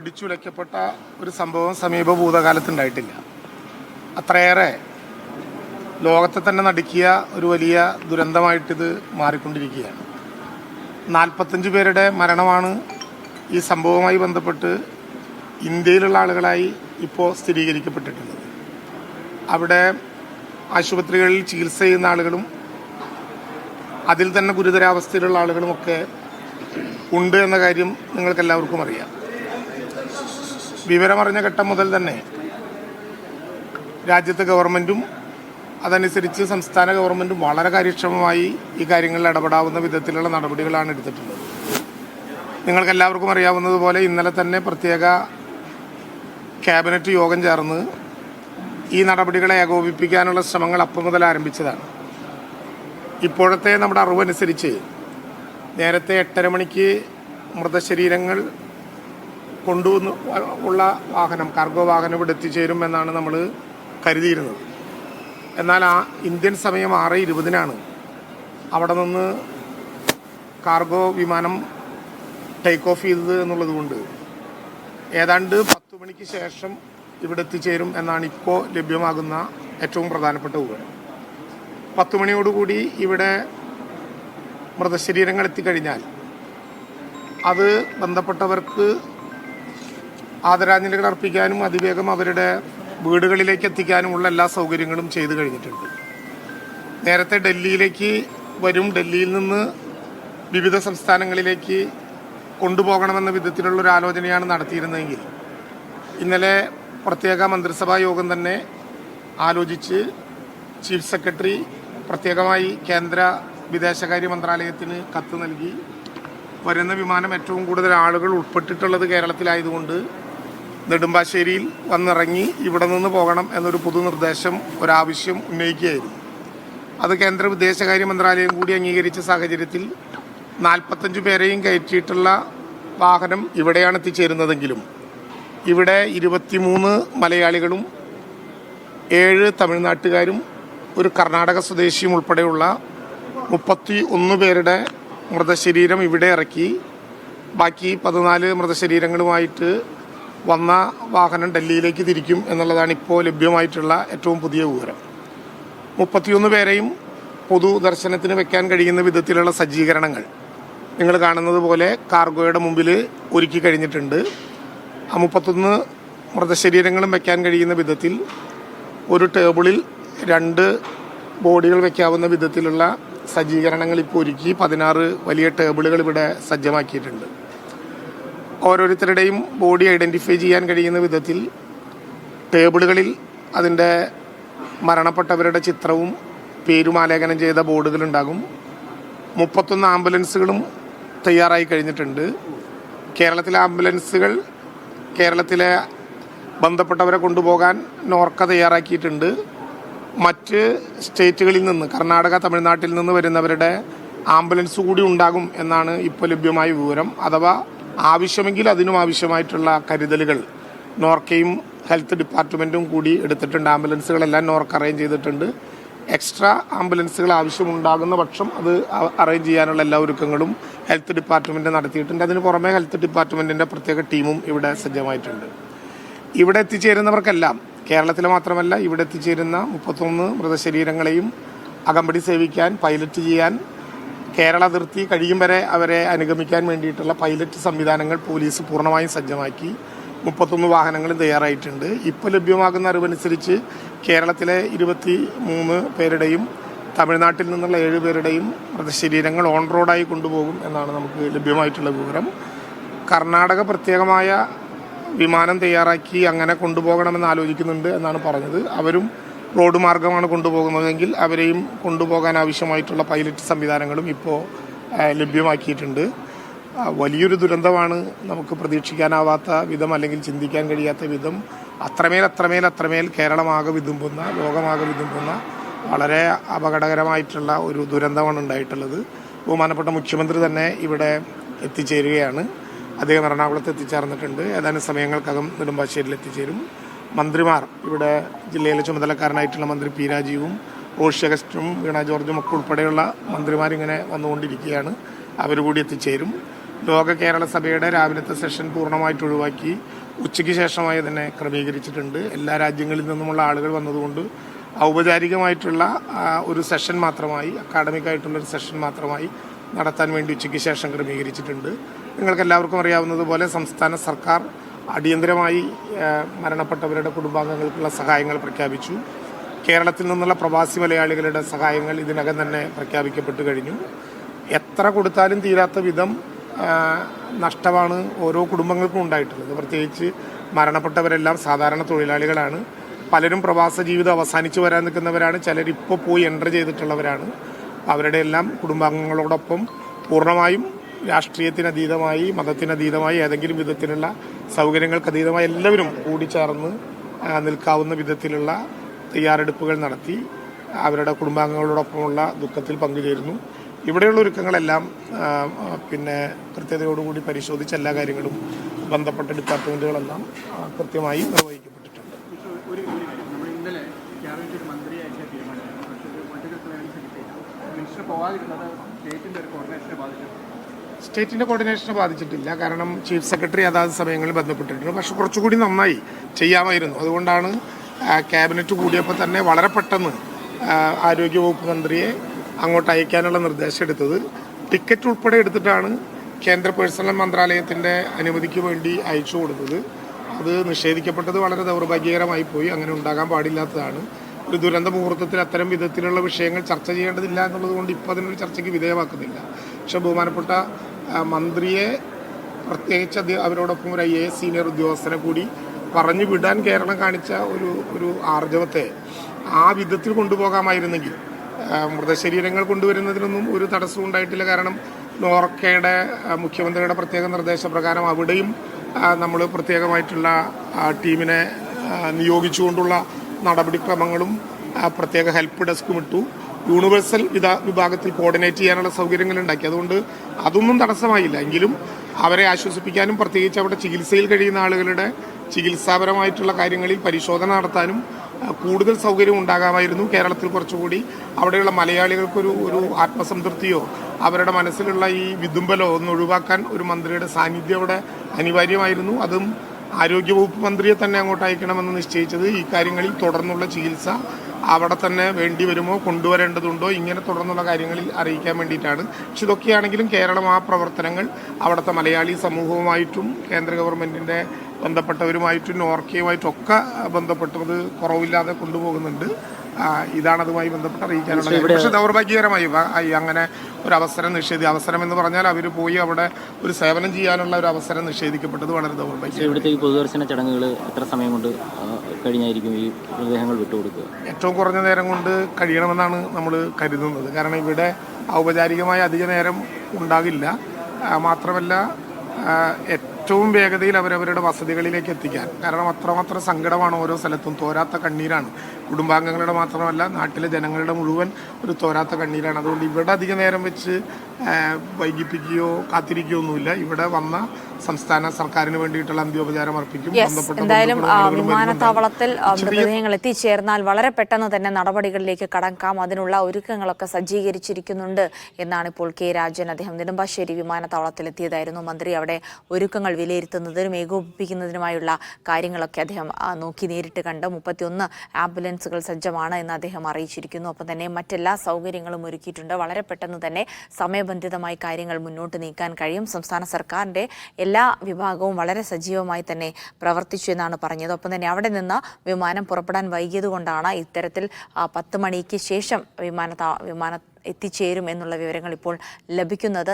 പിടിച്ചുലയ്ക്കപ്പെട്ട ഒരു സംഭവം സമീപ ഭൂതകാലത്തുണ്ടായിട്ടില്ല അത്രയേറെ ലോകത്തെ തന്നെ നടുക്കിയ ഒരു വലിയ ദുരന്തമായിട്ടിത് മാറിക്കൊണ്ടിരിക്കുകയാണ്. നാൽപ്പത്തഞ്ച് പേരുടെ മരണമാണ് ഈ സംഭവവുമായി ബന്ധപ്പെട്ട് ഇന്ത്യയിലുള്ള ആളുകളായി ഇപ്പോൾ സ്ഥിരീകരിക്കപ്പെട്ടിട്ടുള്ളത്. അവിടെ ആശുപത്രികളിൽ ചികിത്സ ചെയ്യുന്ന ആളുകളും അതിൽ തന്നെ ഗുരുതരാവസ്ഥയിലുള്ള ആളുകളുമൊക്കെ ഉണ്ട് എന്ന കാര്യം നിങ്ങൾക്കെല്ലാവർക്കും അറിയാം. വിവരമറിഞ്ഞ ഘട്ടം മുതൽ തന്നെ രാജ്യത്തെ ഗവൺമെന്റും അതനുസരിച്ച് സംസ്ഥാന ഗവൺമെന്റും വളരെ കാര്യക്ഷമമായി ഈ കാര്യങ്ങളിൽ ഇടപെടാവുന്ന വിധത്തിലുള്ള നടപടികളാണ് എടുത്തിട്ടുള്ളത്. നിങ്ങൾക്കെല്ലാവർക്കും അറിയാവുന്നതുപോലെ ഇന്നലെ തന്നെ പ്രത്യേക ക്യാബിനറ്റ് യോഗം ചേർന്ന് ഈ നടപടികളെ ഏകോപിപ്പിക്കാനുള്ള ശ്രമങ്ങൾ അപ്പം മുതൽ ആരംഭിച്ചതാണ്. ഇപ്പോഴത്തെ നമ്മുടെ അറിവനുസരിച്ച് നേരത്തെ എട്ടര മണിക്ക് മൃതശരീരങ്ങൾ കൊണ്ടുവന്ന് ഉള്ള വാഹനം കാർഗോ വാഹനം ഇവിടെ എത്തിച്ചേരും എന്നാണ് നമ്മൾ കരുതിയിരുന്നത്. എന്നാൽ ആ ഇന്ത്യൻ സമയം ആറ് ഇരുപതിനാണ്. അവിടെ നിന്ന് കാർഗോ വിമാനം ടേക്ക് ഓഫ് ചെയ്തത് എന്നുള്ളത് കൊണ്ട് ഏതാണ്ട് പത്ത് മണിക്ക് ശേഷം ഇവിടെ എത്തിച്ചേരും എന്നാണ് ഇപ്പോൾ ലഭ്യമാകുന്ന ഏറ്റവും പ്രധാനപ്പെട്ട വിവരം. പത്ത് മണിയോടുകൂടി ഇവിടെ മൃതശരീരങ്ങൾ എത്തിക്കഴിഞ്ഞാൽ അത് ബന്ധപ്പെട്ടവർക്ക് ആദരാഞ്ജലികൾ അർപ്പിക്കാനും അതിവേഗം അവരുടെ വീടുകളിലേക്ക് എത്തിക്കാനുമുള്ള എല്ലാ സൗകര്യങ്ങളും ചെയ്തു കഴിഞ്ഞിട്ടുണ്ട്. നേരത്തെ ഡൽഹിയിലേക്ക് വരും ഡൽഹിയിൽ നിന്ന് വിവിധ സംസ്ഥാനങ്ങളിലേക്ക് കൊണ്ടുപോകണമെന്ന വിധത്തിലുള്ള ഒരു ആലോചനയാണ് നടത്തിയിരുന്നതെങ്കിൽ ഇന്നലെ പ്രത്യേക മന്ത്രിസഭാ യോഗം തന്നെ ആലോചിച്ച് ചീഫ് സെക്രട്ടറി പ്രത്യേകമായി കേന്ദ്ര വിദേശകാര്യ മന്ത്രാലയത്തിന് കത്ത് നൽകി. വരുന്ന വിമാനം ഏറ്റവും കൂടുതൽ ആളുകൾ ഉൾപ്പെട്ടിട്ടുള്ളത് കേരളത്തിലായതുകൊണ്ട് നെടുമ്പാശ്ശേരിയിൽ വന്നിറങ്ങി ഇവിടെ നിന്ന് പോകണം എന്നൊരു പൊതു നിർദ്ദേശം ഒരാവശ്യം ഉന്നയിക്കുകയായിരുന്നു. അത് കേന്ദ്ര വിദേശകാര്യ മന്ത്രാലയം കൂടി അംഗീകരിച്ച സാഹചര്യത്തിൽ നാൽപ്പത്തഞ്ച് പേരെയും കയറ്റിയിട്ടുള്ള വാഹനം ഇവിടെയാണ് എത്തിച്ചേരുന്നതെങ്കിലും ഇവിടെ ഇരുപത്തിമൂന്ന് മലയാളികളും ഏഴ് തമിഴ്നാട്ടുകാരും ഒരു കർണാടക സ്വദേശിയും ഉൾപ്പെടെയുള്ള മുപ്പത്തി ഒന്ന് പേരുടെ മൃതശരീരം ഇവിടെ ഇറക്കി. ബാക്കി പതിനാല് മൃതശരീരങ്ങളുമായിട്ട് വന്ന വാഹനം ഡൽഹിയിലേക്ക് തിരിക്കും എന്നുള്ളതാണ് ഇപ്പോൾ ലഭ്യമായിട്ടുള്ള ഏറ്റവും പുതിയ വിവരം. മുപ്പത്തിയൊന്ന് പേരെയും പൊതുദർശനത്തിന് വെക്കാൻ കഴിയുന്ന വിധത്തിലുള്ള സജ്ജീകരണങ്ങൾ. നിങ്ങൾ കാണുന്നത് പോലെ കാർഗോയുടെ മുമ്പിൽ ഒരുക്കി കഴിഞ്ഞിട്ടുണ്ട്. ആ മുപ്പത്തൊന്ന് മൃതശരീരങ്ങളും വെക്കാൻ കഴിയുന്ന വിധത്തിൽ ഒരു ടേബിളിൽ രണ്ട് ബോഡികൾ വെക്കാവുന്ന വിധത്തിലുള്ള സജ്ജീകരണങ്ങൾ ഇപ്പോൾ ഒരുക്കി പതിനാറ് വലിയ ടേബിളുകൾ ഇവിടെ സജ്ജമാക്കിയിട്ടുണ്ട്. ഓരോരുത്തരുടെയും ബോഡി ഐഡന്റിഫൈ ചെയ്യാൻ കഴിയുന്ന വിധത്തിൽ ടേബിളുകളിൽ അതിന്റെ മരണപ്പെട്ടവരുടെ ചിത്രവും പേരും ആലേഖനം ചെയ്ത ബോർഡുകളുണ്ടാകും. മുപ്പത്തൊന്ന് ആംബുലൻസുകളും തയ്യാറായി കഴിഞ്ഞിട്ടുണ്ട്. കേരളത്തിലെ ആംബുലൻസുകൾ കേരളത്തിലെ ബന്ധപ്പെട്ടവരെ കൊണ്ടുപോകാൻ നോർക്ക തയ്യാറാക്കിയിട്ടുണ്ട്. മറ്റ് സ്റ്റേറ്റുകളിൽ നിന്ന് കർണാടക തമിഴ്നാട്ടിൽ നിന്ന് വരുന്നവരുടെ ആംബുലൻസ് കൂടി ഉണ്ടാകും എന്നാണ് ഇപ്പോൾ ലഭ്യമായ വിവരം. അഥവാ ആവശ്യമെങ്കിൽ അതിനും ആവശ്യമായിട്ടുള്ള കരുതലുകൾ. നോർക്കയും ഹെൽത്ത് ഡിപ്പാർട്ട്മെന്റും കൂടി എടുത്തിട്ടുണ്ട്. ആംബുലൻസുകളെല്ലാം നോർക്ക് അറേഞ്ച് ചെയ്തിട്ടുണ്ട്. എക്സ്ട്രാ ആംബുലൻസുകൾ ആവശ്യമുണ്ടാകുന്ന പക്ഷം അത് അറേഞ്ച് ചെയ്യാനുള്ള എല്ലാ ഒരുക്കങ്ങളും ഹെൽത്ത് ഡിപ്പാർട്ട്മെന്റ് നടത്തിയിട്ടുണ്ട്. അതിന് പുറമെ ഹെൽത്ത് ഡിപ്പാർട്ട്മെന്റിന്റെ പ്രത്യേക ടീമും ഇവിടെ സജ്ജമായിട്ടുണ്ട്. ഇവിടെ എത്തിച്ചേരുന്നവർക്കെല്ലാം കേരളത്തിൽ മാത്രമല്ല ഇവിടെ എത്തിച്ചേരുന്ന മുപ്പത്തൊന്ന് മൃതശരീരങ്ങളെയും അകമ്പടി സേവിക്കാൻ പൈലറ്റ് ചെയ്യാൻ കേരള അതിർത്തി കഴിയും വരെ അവരെ അനുഗമിക്കാൻ വേണ്ടിയിട്ടുള്ള പൈലറ്റ് സംവിധാനങ്ങൾ പോലീസ് പൂർണമായും സജ്ജമാക്കി. മുപ്പത്തൊന്ന് വാഹനങ്ങളും തയ്യാറായിട്ടുണ്ട്. ഇപ്പോൾ ലഭ്യമാകുന്ന അറിവനുസരിച്ച് കേരളത്തിലെ ഇരുപത്തി മൂന്ന് പേരുടെയും തമിഴ്നാട്ടിൽ നിന്നുള്ള ഏഴ് പേരുടെയും മൃതശരീരങ്ങൾ ഓൺ റോഡായി കൊണ്ടുപോകും എന്നാണ് നമുക്ക് ലഭ്യമായിട്ടുള്ള വിവരം. കർണാടക പ്രത്യേകമായ വിമാനം തയ്യാറാക്കി അങ്ങനെ കൊണ്ടുപോകണമെന്ന് ആലോചിക്കുന്നുണ്ട് എന്നാണ് പറഞ്ഞത്. അവരും റോഡ് മാർഗമാണ് കൊണ്ടുപോകുന്നതെങ്കിൽ അവരെയും കൊണ്ടുപോകാൻ ആവശ്യമായിട്ടുള്ള പൈലറ്റ് സംവിധാനങ്ങളും ഇപ്പോൾ ലഭ്യമാക്കിയിട്ടുണ്ട്. വലിയൊരു ദുരന്തമാണ് നമുക്ക് പ്രതീക്ഷിക്കാനാവാത്ത വിധം അല്ലെങ്കിൽ ചിന്തിക്കാൻ കഴിയാത്ത വിധം അത്രമേൽ അത്രമേൽ അത്രമേൽ കേരളമാകെ വിതുമ്പുന്ന ലോകമാകെ വിതുമ്പുന്ന വളരെ അപകടകരമായിട്ടുള്ള ഒരു ദുരന്തമാണ് ഉണ്ടായിട്ടുള്ളത്. ബഹുമാനപ്പെട്ട മുഖ്യമന്ത്രി തന്നെ ഇവിടെ എത്തിച്ചേരുകയാണ്. അദ്ദേഹം എറണാകുളത്ത് എത്തിച്ചേർന്നിട്ടുണ്ട്. ഏതാനും സമയങ്ങൾക്കകം നെടുമ്പാശ്ശേരിയിൽ എത്തിച്ചേരും. മന്ത്രിമാർ ഇവിടെ ജില്ലയിലെ ചുമതലക്കാരനായിട്ടുള്ള മന്ത്രി പി രാജീവും റോഷി അഗസ്റ്റും വീണ ജോർജും ഒക്കെ ഉൾപ്പെടെയുള്ള മന്ത്രിമാരിങ്ങനെ വന്നുകൊണ്ടിരിക്കുകയാണ്. അവർ കൂടി എത്തിച്ചേരും. ലോക കേരള സഭയുടെ രാവിലത്തെ സെഷൻ പൂർണമായിട്ട് ഒഴിവാക്കി ഉച്ചയ്ക്ക് ശേഷമായി തന്നെ ക്രമീകരിച്ചിട്ടുണ്ട്. എല്ലാ രാജ്യങ്ങളിൽ നിന്നുമുള്ള ആളുകൾ വന്നതുകൊണ്ട് ഔപചാരികമായിട്ടുള്ള ഒരു സെഷൻ മാത്രമായി അക്കാഡമിക് ആയിട്ടുള്ള ഒരു സെഷൻ മാത്രമായി നടത്താൻ വേണ്ടി ഉച്ചയ്ക്ക് ശേഷം ക്രമീകരിച്ചിട്ടുണ്ട്. നിങ്ങൾക്ക് എല്ലാവർക്കും അറിയാവുന്നതുപോലെ സംസ്ഥാന സർക്കാർ അടിയന്തരമായി മരണപ്പെട്ടവരുടെ കുടുംബാംഗങ്ങൾക്കുള്ള സഹായങ്ങൾ പ്രഖ്യാപിച്ചു. കേരളത്തിൽ നിന്നുള്ള പ്രവാസി മലയാളികളുടെ സഹായങ്ങൾ ഇതിനകം തന്നെ പ്രഖ്യാപിക്കപ്പെട്ടു കഴിഞ്ഞു. എത്ര കൊടുത്താലും തീരാത്ത വിധം നഷ്ടമാണ് ഓരോ കുടുംബങ്ങൾക്കും ഉണ്ടായിട്ടുള്ളത്. പ്രത്യേകിച്ച് മരണപ്പെട്ടവരെല്ലാം സാധാരണ തൊഴിലാളികളാണ്. പലരും പ്രവാസ ജീവിതം അവസാനിച്ചു വരാൻ നിൽക്കുന്നവരാണ്. ചിലർ ഇപ്പോൾ പോയി എന്റർ ചെയ്തിട്ടുള്ളവരാണ്. അവരുടെ എല്ലാം കുടുംബാംഗങ്ങളോടൊപ്പം പൂർണമായും രാഷ്ട്രീയത്തിനതീതമായി മതത്തിനതീതമായി ഏതെങ്കിലും വിധത്തിലുള്ള സൗകര്യങ്ങൾക്ക് അതീതമായി എല്ലാവരും കൂടിച്ചേർന്ന് നിൽക്കാവുന്ന വിധത്തിലുള്ള തയ്യാറെടുപ്പുകൾ നടത്തി അവരുടെ കുടുംബാംഗങ്ങളോടൊപ്പമുള്ള ദുഃഖത്തിൽ പങ്കുചേരുന്നു. ഇവിടെയുള്ള ഒരുക്കങ്ങളെല്ലാം പിന്നെ കൃത്യതയോടുകൂടി പരിശോധിച്ച എല്ലാ കാര്യങ്ങളും ബന്ധപ്പെട്ട ഡിപ്പാർട്ട്മെന്റുകളെല്ലാം കൃത്യമായി നിർവഹിക്കപ്പെട്ടിട്ടുണ്ട്. പോവാതിരുന്നത് സ്റ്റേറ്റിന്റെ ഒരു കോർഡിനേഷനെ ബാധിച്ചു സ്റ്റേറ്റിന്റെ കോർഡിനേഷനെ ബാധിച്ചിട്ടില്ല. കാരണം ചീഫ് സെക്രട്ടറി അതാത് സമയങ്ങളിൽ ബന്ധപ്പെട്ടിട്ടുണ്ട്. പക്ഷെ കുറച്ചുകൂടി നന്നായി ചെയ്യാമായിരുന്നു. അതുകൊണ്ടാണ് ക്യാബിനറ്റ് കൂടിയപ്പോൾ തന്നെ വളരെ പെട്ടെന്ന് ആരോഗ്യവകുപ്പ് മന്ത്രിയെ അങ്ങോട്ട് അയക്കാനുള്ള നിർദ്ദേശം എടുത്തത്. ടിക്കറ്റ് ഉൾപ്പെടെ എടുത്തിട്ടാണ് കേന്ദ്ര പേഴ്സണൽ മന്ത്രാലയത്തിന്റെ അനുമതിക്ക് വേണ്ടി അയച്ചു കൊടുത്തത്. അത് നിഷേധിക്കപ്പെട്ടത് വളരെ ദൗർഭാഗ്യകരമായി പോയി. അങ്ങനെ ഉണ്ടാകാൻ പാടില്ലാത്തതാണ്. ഒരു ദുരന്ത മുഹൂർത്തത്തിൽ അത്തരം വിധത്തിലുള്ള വിഷയങ്ങൾ ചർച്ച ചെയ്യേണ്ടതില്ല എന്നുള്ളത് കൊണ്ട് ഇപ്പോൾ അതിനൊരു ചർച്ചയ്ക്ക് വിധേയമാക്കുന്നില്ല. പക്ഷെ ബഹുമാനപ്പെട്ട മന്ത്രിയെ പ്രത്യേകിച്ച് അവരോടൊപ്പം ഒരു ഐ എ സീനിയർ ഉദ്യോഗസ്ഥനെ കൂടി പറഞ്ഞു വിടാൻ കേരളം കാണിച്ച ഒരു ഒരു ആർജവത്തെ ആ വിധത്തിൽ കൊണ്ടുപോകാമായിരുന്നെങ്കിൽ മൃതശരീരങ്ങൾ കൊണ്ടുവരുന്നതിനൊന്നും ഒരു തടസ്സവും ഉണ്ടായിട്ടില്ല. കാരണം നോർക്കയുടെ മുഖ്യമന്ത്രിയുടെ പ്രത്യേക നിർദ്ദേശപ്രകാരം അവിടെയും നമ്മൾ പ്രത്യേകമായിട്ടുള്ള ടീമിനെ നിയോഗിച്ചുകൊണ്ടുള്ള നടപടിക്രമങ്ങളും പ്രത്യേക ഹെൽപ്പ് ഡെസ്കും ഇട്ടു. യൂണിവേഴ്സൽ വിധ വിഭാഗത്തിൽ കോർഡിനേറ്റ് ചെയ്യാനുള്ള സൗകര്യങ്ങൾ ഉണ്ടാക്കി. അതുകൊണ്ട് അതൊന്നും തടസ്സമായില്ല. എങ്കിലും അവരെ ആശ്വസിപ്പിക്കാനും പ്രത്യേകിച്ച് അവിടെ ചികിത്സയിൽ കഴിയുന്ന ആളുകളുടെ ചികിത്സാപരമായിട്ടുള്ള കാര്യങ്ങളിൽ പരിശോധന നടത്താനും കൂടുതൽ സൗകര്യം ഉണ്ടാകാമായിരുന്നു കേരളത്തിൽ കുറച്ചുകൂടി. അവിടെയുള്ള മലയാളികൾക്കൊരു ഒരു ആത്മസംതൃപ്തിയോ അവരുടെ മനസ്സിലുള്ള ഈ വിതുമ്പലോ ഒന്ന് ഒഴിവാക്കാൻ ഒരു മന്ത്രിയുടെ സാന്നിധ്യം അവിടെ അനിവാര്യമായിരുന്നു. അതും ആരോഗ്യവകുപ്പ് മന്ത്രിയെ തന്നെ അങ്ങോട്ട് അയക്കണമെന്ന് നിശ്ചയിച്ചത് ഈ കാര്യങ്ങളിൽ തുടർന്നുള്ള ചികിത്സ അവിടെ തന്നെ വേണ്ടി വരുമോ കൊണ്ടുവരേണ്ടതുണ്ടോ ഇങ്ങനെ തുടർന്നുള്ള കാര്യങ്ങളിൽ അറിയിക്കാൻ വേണ്ടിയിട്ടാണ്. പക്ഷെ ഇതൊക്കെയാണെങ്കിലും കേരളം ആ പ്രവർത്തനങ്ങൾ അവിടുത്തെ മലയാളി സമൂഹവുമായിട്ടും കേന്ദ്ര ഗവൺമെന്റിന്റെ ബന്ധപ്പെട്ടവരുമായിട്ടും നോർക്കയുമായിട്ടും ഒക്കെ ബന്ധപ്പെട്ടത് കുറവില്ലാതെ കൊണ്ടുപോകുന്നുണ്ട്. ഇതാണ് അതുമായി ബന്ധപ്പെട്ട് അറിയിക്കാനുള്ള പക്ഷേ ദൗർഭാഗ്യകരമായി അങ്ങനെ ഒരു അവസരം നിഷേധി അവസരം എന്ന് പറഞ്ഞാൽ അവർ പോയി അവിടെ ഒരു സേവനം ചെയ്യാനുള്ള ഒരു അവസരം നിഷേധിക്കപ്പെട്ടത് വളരെ ദൗർഭാഗ്യം ഇവിടുത്തെ ഈ പൊതുദർശന ചടങ്ങുകൾ എത്ര സമയം കൊണ്ട് കഴിഞ്ഞായിരിക്കും ഈ മൃതദേഹങ്ങൾ വിട്ടുകൊടുക്കുക? ഏറ്റവും കുറഞ്ഞ നേരം കൊണ്ട് കഴിയണമെന്നാണ് നമ്മൾ കരുതുന്നത്. കാരണം ഇവിടെ ഔപചാരികമായി അധിക നേരം ഉണ്ടാകില്ല. മാത്രമല്ല ഏറ്റവും വേഗതയിൽ അവരവരുടെ വസതികളിലേക്ക് എത്തിക്കാൻ. കാരണം അത്രമാത്രം സങ്കടമാണ് ഓരോ സ്ഥലത്തും. തോരാത്ത കണ്ണീരാണ്. കുടുംബാംഗങ്ങളുടെ മാത്രമല്ല നാട്ടിലെ ജനങ്ങളുടെ മുഴുവൻ ഒരു തോരാത്ത കണ്ണീരാണ്. അതുകൊണ്ട് ഇവിടെ അധിക നേരം വെച്ച് വൈകിപ്പിക്കുകയോ കാത്തിരിക്കുകയോ ഒന്നുമില്ല ഇവിടെ വന്ന സംസ്ഥാന സർക്കാരിന് വേണ്ടിയിട്ടുള്ള അന്ത്യോപചാരം അർപ്പിക്കും. എന്തായാലും വിമാനത്താവളത്തിൽ മൃതദേഹങ്ങൾ എത്തിച്ചേർന്നാൽ വളരെ പെട്ടെന്ന് തന്നെ നടപടികളിലേക്ക് കടക്കാം. അതിനുള്ള ഒരുക്കങ്ങളൊക്കെ സജ്ജീകരിച്ചിരിക്കുന്നുണ്ട് എന്നാണ് ഇപ്പോൾ കെ രാജൻ അദ്ദേഹം നെടുമ്പാശ്ശേരി വിമാനത്താവളത്തിൽ എത്തിയതായിരുന്നു മന്ത്രി അവിടെ ഒരുക്കങ്ങൾ വിലയിരുത്തുന്നതിനും ഏകോപിപ്പിക്കുന്നതിനുമായുള്ള കാര്യങ്ങളൊക്കെ അദ്ദേഹം നോക്കി നേരിട്ട് കണ്ട് മുപ്പത്തിയൊന്ന് ആംബുലൻസുകൾ സജ്ജമാണ് എന്ന് അദ്ദേഹം അറിയിച്ചിരിക്കുന്നു. ഒപ്പം തന്നെ മറ്റെല്ലാ സൗകര്യങ്ങളും ഒരുക്കിയിട്ടുണ്ട്. വളരെ പെട്ടെന്ന് തന്നെ സമയബന്ധിതമായി കാര്യങ്ങൾ മുന്നോട്ട് നീക്കാൻ കഴിയും. സംസ്ഥാന സർക്കാരിന്റെ എല്ലാ വിഭാഗവും വളരെ സജീവമായി തന്നെ പ്രവർത്തിച്ചു എന്നാണ് പറഞ്ഞത്. ഒപ്പം തന്നെ അവിടെ നിന്ന് വിമാനം പുറപ്പെടാൻ വൈകിയതുകൊണ്ടാണ് ഇത്തരത്തിൽ പത്ത് മണിക്ക് ശേഷം വിമാനത്താ വിമാന എത്തിച്ചേരും എന്നുള്ള വിവരങ്ങൾ ഇപ്പോൾ ലഭിക്കുന്നത്.